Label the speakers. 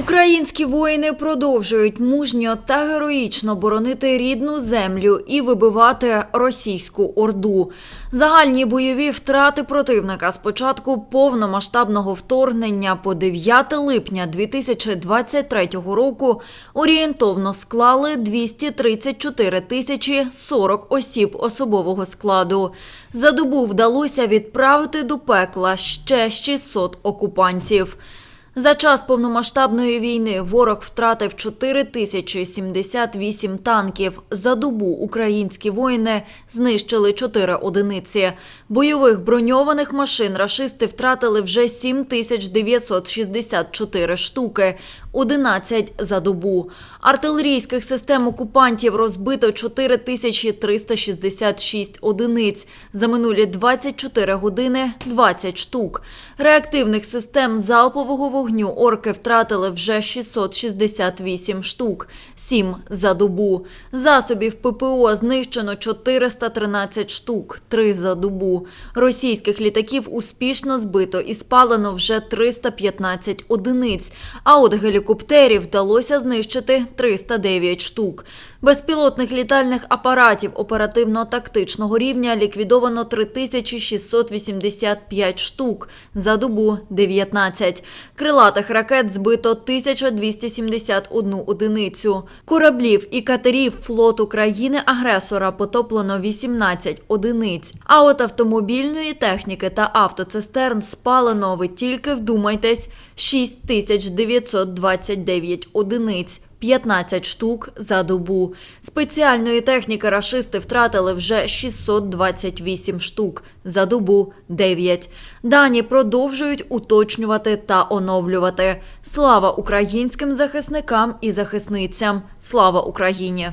Speaker 1: Українські воїни продовжують мужньо та героїчно боронити рідну землю і вибивати російську орду. Загальні бойові втрати противника з початку повномасштабного вторгнення по 9 липня 2023 року орієнтовно склали 234 тисячі 40 осіб особового складу. За добу вдалося відправити до пекла ще 600 окупантів. За час повномасштабної війни ворог втратив 4078 танків. За добу українські воїни знищили 4 одиниці. Бойових броньованих машин рашисти втратили вже 7964 штуки, 11 за добу. Артилерійських систем окупантів розбито 4366 одиниць. За минулі 24 години 20 штук. Реактивних систем залпового вогню орки втратили вже 668 штук, 7 за добу. Засобів ППО знищено 413 штук, 3 за добу. Російських літаків успішно збито і спалено вже 315 одиниць, а от гелікоптерів вдалося знищити 309 штук. Безпілотних літальних апаратів оперативно-тактичного рівня ліквідовано 3685 штук, за добу 19. Крилатих ракет збито 1271 одиницю. Кораблів і катерів флоту країни-агресора потоплено 18 одиниць. А от автомобільної техніки та автоцистерн спалено, ви тільки вдумайтесь, 6929 одиниць. 15 штук за добу. Спеціальної техніки рашисти втратили вже 628 штук, за добу 9. Дані продовжують уточнювати та оновлювати. Слава українським захисникам і захисницям! Слава Україні!